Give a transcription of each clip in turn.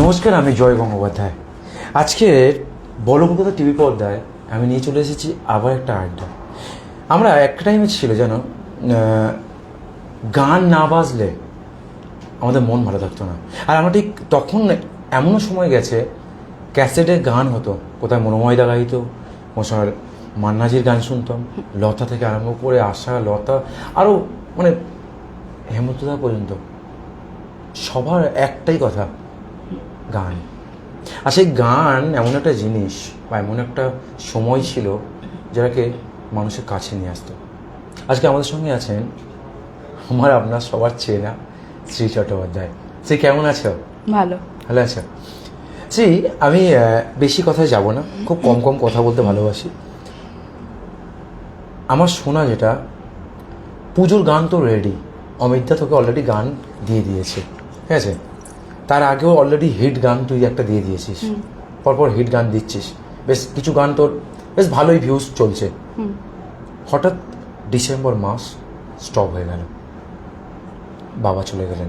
নমস্কার, আমি জয় গঙ্গোপাধ্যায়। আজকের বলো কলকাতা টিভি পর্দায় আমি নিয়ে চলে এসেছি আবার একটা আড্ডা আমরা একটা টাইমে ছিল যেন গান না বাজলে আমাদের মন ভালো থাকতো না। আর আমরা ঠিক তখন এমনও সময় গেছে, ক্যাসেটে গান হতো, কোথায় মনোময় মনোময়দা গাইতো, মশার মান্নাজির গান শুনতাম, লতা থেকে আরম্ভ করে আশা, লতা, আরও মানে হেমন্তদা পর্যন্ত। সবার একটাই কথা গান। আর সেই গান এমন একটা জিনিস বা এমন একটা সময় ছিল যাকে মানুষের কাছে নিয়ে আসতো। আজকে আমাদের সঙ্গে আছেন আমার আপনার সবার চেনা শ্রী চট্টোপাধ্যায়। শ্রী কেমন আছো? ভালো। ভালো আছো? শ্রী আমি বেশি কথায় যাব না খুব কম কম কথা বলতে ভালোবাসি। আমার শোনা যেটা পুজোর গান তো রেডি অমিতদা তোকে অলরেডি গান দিয়ে দিয়েছে। ঠিক আছে? তার আগেও অলরেডি হিট গান তুই একটা দিয়ে দিয়েছিস। পরপর হিট গান দিচ্ছিস। বেশ কিছু গান তোর বেশ ভালোই ভিউজ চলছে। হঠাৎ ডিসেম্বর মাস স্টপ হয়ে গেল। বাবা চলে গেলেন।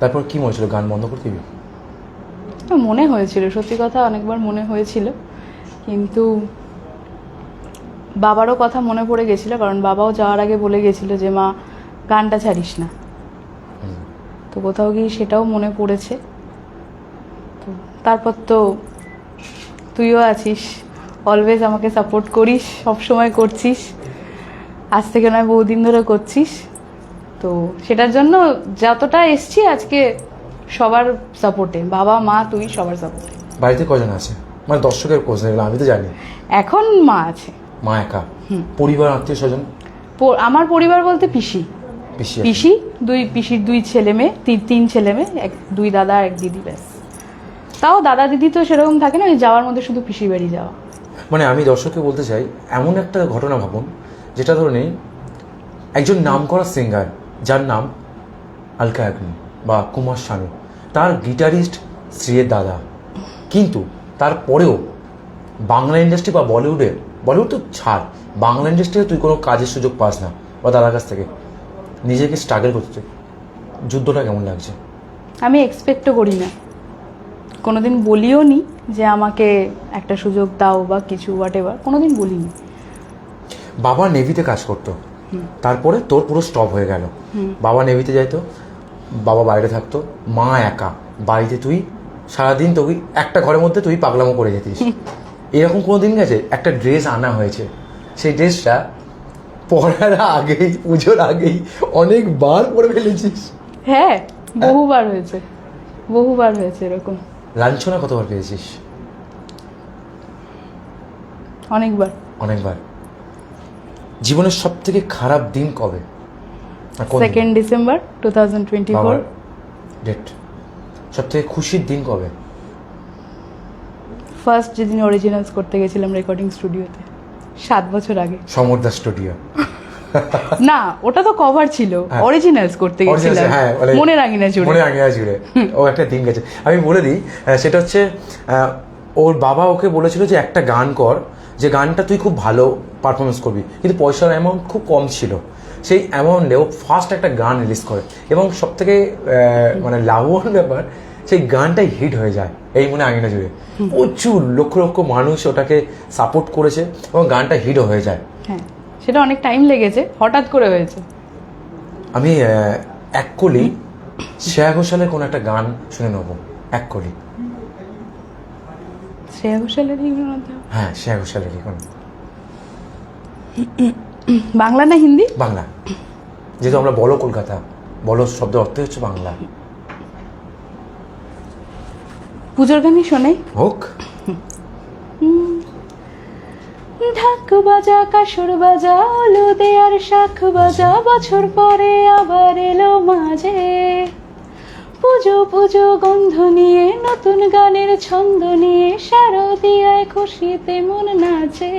তারপর কি মনে গান বন্ধ করে দিবি? মনে হয়েছিল। সত্যি কথা অনেকবার মনে হয়েছিল। কিন্তু বাবারও কথা মনে পড়ে গেছিল কারণ বাবাও যাওয়ার আগে বলে গেছিল যে মা গানটা ছাড়িস না। তো কোথাও গিয়ে সেটাও মনে পড়েছে। তো তারপর তো তুইও আছিস অলওয়েজ আমাকে সাপোর্ট করিস সব সময় করছিস। আজ থেকে নয় বহুদিন ধরে করছিস। তো সেটার জন্য যতটা এসছি আজকে সবার সাপোর্টে বাবা মা তুই সবার সাপোর্টে বাড়িতে কজন আছে? মানে দর্শকের কোচ এগুলো আমি তো জানি। এখন মা আছে। মা একা? পরিবার আত্মীয় স্বজন? আমার পরিবার বলতে পিসি। পিসি দুই পিসির দুই ছেলে মেয়ে তিন তিন ছেলে মেয়ে এক দুই দাদা এক দিদি ব্যাস। তাও দাদা দিদি তো সেরকম থাকে না ওই যাওয়ার মধ্যে শুধু পিসি বাড়ি যাওয়া। মানে আমি দর্শককে বলতে চাই এমন একটা ঘটনা ভাবুন যেটা ধরে নেই একজন নামকরা সিঙ্গার যার নাম আলকা আগ্নি বা কুমার শানু তার গিটারিস্ট শ্রীয়ের দাদা। কিন্তু তারপরেও বাংলা ইন্ডাস্ট্রি বা বলিউডে বলিউড তো ছাড় বাংলা ইন্ডাস্ট্রিতে তুই কোনো কাজের সুযোগ পাস না বা দাদার কাছ থেকে। নিজেকে স্ট্রাগল করতে। যুদ্ধটা কেমন লাগছে? আমি এক্সপেক্টও করি না। কোনোদিন বলিও নি যে আমাকে একটা সুযোগ দাও বা কিছু হোয়াট এভার কোনোদিন বলিনি। বাবা নেভিতে কাজ করতো। তারপরে তোর পুরো স্টপ হয়ে গেল। বাবা নেভিতে যাইতো বাবা বাইরে থাকতো মা একা। বাড়িতে তুই সারাদিন তুই একটা ঘরের মধ্যে তুই পাগলামো করে যেতিস। এরকম কোনো দিন গেছে? একটা ড্রেস আনা হয়েছে। সেই ড্রেসটা পরার আগেই পুজোর আগেই অনেকবার পড়ে ফেলেছিস। হ্যাঁ বহুবার হয়েছে। বহুবার হয়েছে এরকম। লাঞ্ছনা কতবার পেয়েছিস? অনেকবার। অনেকবার। জীবনের সব থেকে খারাপ দিন কবে? Second December two thousand twenty four date সব থেকে খুশির দিন কবে? ফার্স্ট যেদিন অরিজিনালস করতে গেছিলাম রেকর্ডিং স্টুডিওতে সাত বছর আগে। সমরদা স্টুডিও না ওটা তো কভার ছিল হ্যাঁ। অরিজিনালস করতে গেছিলাম হ্যাঁ মানে মনে রাখি না জুড়ে মনে রাখি না জুড়ে ও একটা দিন গেছে আমি বলে দিই সেটা হচ্ছে ওর বাবা ওকে বলেছিল যে একটা গান কর যে গানটা তুই খুব ভালো পারফরমেন্স করবি। কিন্তু পয়সার অ্যামাউন্ট খুব কম ছিল। সেই অ্যামাউন্টে ও ফার্স্ট একটা গান রিলিজ করে। এবং সব থেকে মানে লাভবান ব্যাপার সেই গানটাই হিট হয়ে যায়। এই মনে আগে না জুড়ে প্রচুর লক্ষ লক্ষ মানুষ ওটাকে সাপোর্ট করেছে এবং গানটা হিটও হয়ে যায়। হ্যাঁ। সেটা অনেক টাইম লেগেছে হঠাৎ করে হয়েছে। আমি এক কলি শ্রেয়া ঘোষালের কোনো একটা গান শুনে নেব এক কলি। শ্রেয়া ঘোষালের। হ্যাঁ শ্রেয়া ঘোষালের কোন। বাংলা না হিন্দি? বাংলা। যেহেতু আমরা বলো কলকাতা বলো শব্দ অর্থ হচ্ছে বাংলা। পুজোর গানই শোনে হোক। বাজা কাসর বাজা হলুদে আর শাখ বাজা, বছর পরে আবার এলো মাঝে। পুজো পুজো, গন্ধ নিয়ে, নতুন গানের ছন্দ নিয়ে, শারদিয়ায় খুশিতে মন নাচে।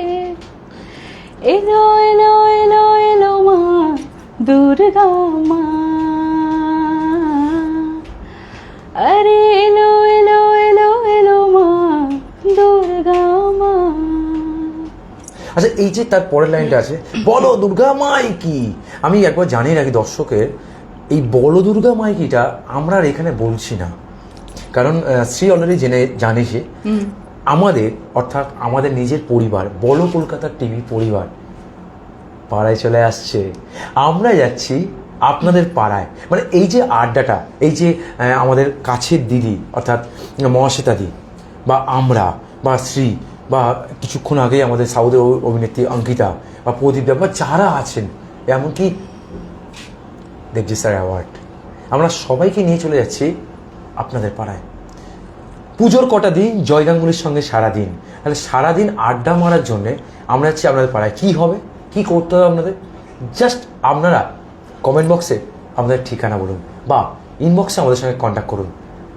এলো এলো এলো এলো মা, দুর্গা মা। আচ্ছা এই যে তার পরের লাইনটা আছে বলো দুর্গা মাই কি? আমি একবার জানি নাকি দর্শকের এই বড় দুর্গা মাইকিটা আমরা আর এখানে বলছি না। কারণ শ্রী অলরেডি জেনে জানে সে। আমাদের অর্থাৎ আমাদের নিজের পরিবার বড় কলকাতার টিভি পরিবার পাড়ায় চলে আসছে। আমরা যাচ্ছি আপনাদের পাড়ায়। মানে এই যে আড্ডাটা এই যে আমাদের কাছের দিদি অর্থাৎ মহাশ্বেতা দি বা আমরা বা শ্রী বা কিছুক্ষণ আগে আমাদের সাউদের অভিনেত্রী অঙ্কিতা বা প্রদীপ দা বা যারা আছেন, এমনকি দেবজি স্যার অ্যাওয়ার্ড। আমরা সবাইকে নিয়ে চলে যাচ্ছি আপনাদের পাড়ায়। পুজোর কটা দিন জয় গাঙ্গুলির সঙ্গে সারা দিন তাহলে সারাদিন আড্ডা মারার জন্য আমরা যাচ্ছি আপনাদের পাড়ায়। কি হবে? কি করতে হবে আপনাদের? জাস্ট আপনারা কমেন্ট বক্সে আপনাদের ঠিকানা বলুন বা ইনবক্সে আমাদের সঙ্গে কন্ট্যাক্ট করুন।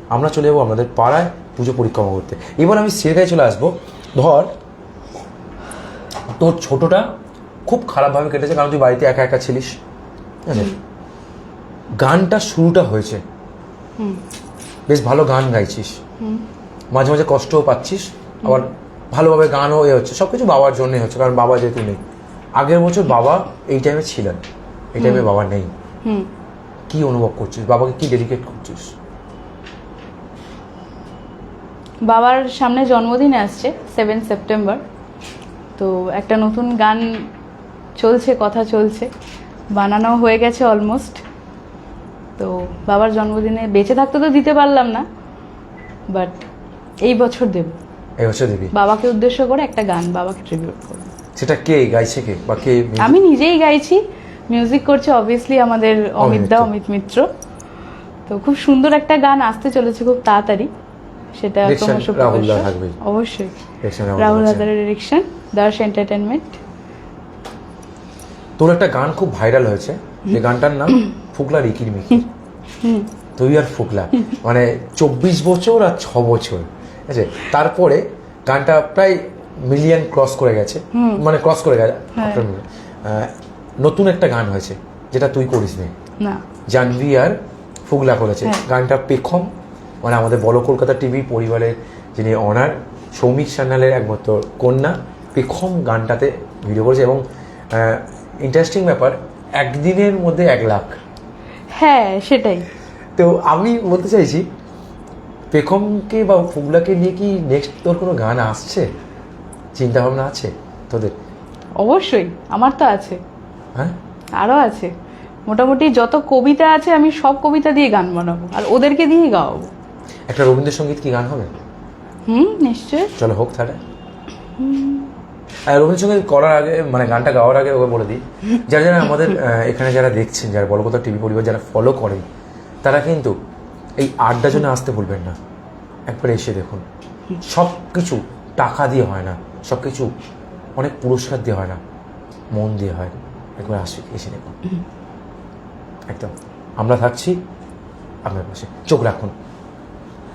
আমরা চলে যাব আপনাদের পাড়ায় পুজো পরিক্রমা করতে। এবার আমি সিরগায় চলে আসব। ধর তোর ছোটটা খুব খারাপভাবে কেটেছে কারণ তুই বাড়িতে একা একা ছিলিস গানটা শুরুটা হয়েছে। বেশ ভালো গান গাইছিস। মাঝে মাঝে কষ্টও পাচ্ছিস আবার ভালোভাবে গানও এ হচ্ছে। সব কিছু বাবার জন্যই হচ্ছে কারণ বাবা যেহেতু নেই। আগের বছর বাবা এই টাইমে ছিলেন এই টাইমে বাবা নেই। হুম। কি অনুভব করছিস? বাবাকে কি ডেডিকেট করছিস? বাবার সামনে জন্মদিন আসছে সেভেন সেপ্টেম্বর তো একটা নতুন গান চলছে কথা চলছে। বানানো হয়ে গেছে অলমোস্ট তো বাবার জন্মদিনে বেঁচে থাকতে তো দিতে পারলাম না বাট এই বছর দেব। এই বছর দিবি? বাবাকে উদ্দেশ্য করে একটা গান বাবাকে ট্রিবিউট করব। সেটা কে গাইছে কে? বা কে আমি নিজেই গাইছি মিউজিক করছে অবভিয়াসলি আমাদের অমিত দা অমিত মিত্র। তো খুব সুন্দর একটা গান আসতে চলেছে খুব তাড়াতাড়ি। সেটা। থাকবে। অবশ্যই। রাহুল হাদারের ডিরেকশন এন্টারটেনমেন্ট তোর একটা গান খুব ভাইরাল হয়েছে। যে গানটার নাম ফুকলা রিকির মিকির। তুই আর ফুকলা। মানে চব্বিশ বছর আর ছ বছর। আছে? তারপরে গানটা প্রায় মিলিয়ন ক্রস করে গেছে। মানে ক্রস করে গেছে। হ্যাঁ। নতুন একটা গান হয়েছে। যেটা তুই করিস নি। জানভি আর ফুগলা করেছে। হ্যাঁ। গানটা পেখম মানে আমাদের বড় কলকাতা টিভি পরিবারের যিনি অনার সৌমিক সান্যালের একমাত্র কন্যা পেখম গানটাতে ভিডিও করেছে এবং ইন্টারেস্টিং ব্যাপার একদিনের মধ্যে এক লাখ। হ্যাঁ সেটাই। তো আমি বলতে চাইছি পেখমকে বা ফুগলাকে নিয়ে কি নেক্সট তোর কোনো গান আসছে? চিন্তা ভাবনা আছে তোদের? অবশ্যই আমার তো আছে। হ্যাঁ? আরও আছে। মোটামুটি যত কবিতা আছে আমি সব কবিতা দিয়ে গান বানাবো। আর ওদেরকে দিয়েই গাওয়াবো। একটা রবীন্দ্রসঙ্গীত কি গান হবে? হুম নিশ্চয়ই। চলো হোক তাহলে। আর রবীন্দ্রসঙ্গীত করার আগে মানে গানটা গাওয়ার আগে ওকে বলে দিই। যারা যারা আমাদের এখানে যারা দেখছেন যারা বড় কথা টিভি পরিবার যারা ফলো করেন তারা কিন্তু এই আড্ডা জন্য আসতে ভুলবেন না। একবার এসে দেখুন। সব কিছু টাকা দিয়ে হয় না। সব কিছু অনেক পুরস্কার দিয়ে হয় না। মন দিয়ে হয়। একবার আসি এসে দেখুন। একদম। আমরা থাকছি আপনার পাশে। চোখ রাখুন।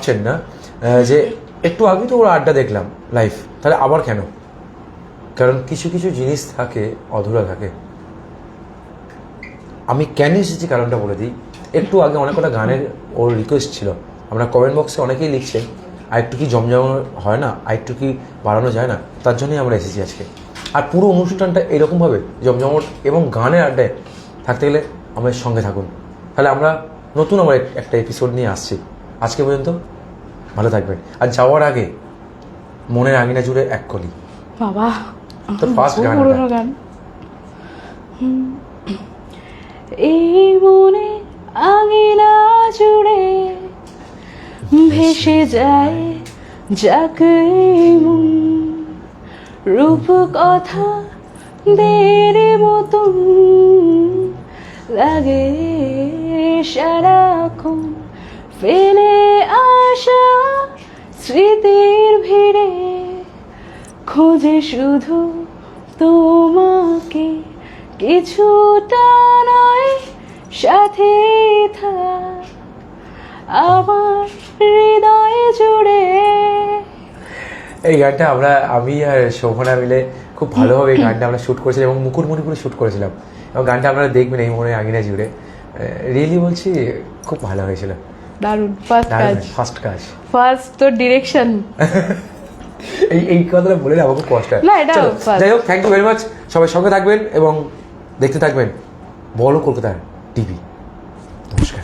ভাবছেন না যে একটু আগে তো ওর আড্ডা দেখলাম লাইফ তাহলে আবার কেন? কারণ কিছু কিছু জিনিস থাকে, অধুরা থাকে। আমি কেন এসেছি কারণটা বলে দিই। একটু আগে অনেক কটা গানের ওর রিকোয়েস্ট ছিল। আমরা কমেন্ট বক্সে অনেকেই লিখছেন আর একটু কি জমজমানো হয় না আর একটু কি বাড়ানো যায় না, তার জন্যই আমরা এসেছি আজকে। আর পুরো অনুষ্ঠানটা এরকমভাবে জমজমট এবং গানের আড্ডায় থাকতে গেলে আমাদের সঙ্গে থাকুন। তাহলে আমরা নতুন আমার একটা এপিসোড নিয়ে আসছি। আজকে পর্যন্ত? ভালো থাকবেন। আর যাওয়ার আগে মনের আঙিনা জুড়ে এক কলি। বাবা তোর ফার্স্ট গান। এই মনে আঙিনা জুড়ে ভেসে যায় যাক মন। রূপ কথা দের মতন লাগে সারাক্ষণ। ফেলে আসা স্মৃতির ভিড়ে। খোঁজে শুধু তোমাকে, কিছুটা নয়, সাথে থাক। আমার হৃদয় জুড়ে। এই গানটা আমরা, আমি আর শোভনা মিলে খুব ভালোভাবে এই গানটা আমরা শ্যুট করেছিলাম এবং মুকুটমণিপুরে শ্যুট করেছিলাম। এবং গানটা আপনারা দেখবেন এই মনে আঙিনা জুড়ে। রিয়েলি বলছি, খুব ভালো হয়েছিল। দারুণ ফার্স্ট কাজ ফার্স্ট কাজ ফার্স্ট তো ডিরেকশন এই এই কথাটা বলে না আমাকে কষ্ট হয়। না, এটা যাই হোক থ্যাংক ইউ ভেরি মাচ সবাই সঙ্গে থাকবেন এবং দেখতে থাকবেন বলো কলকাতার টিভি নমস্কার।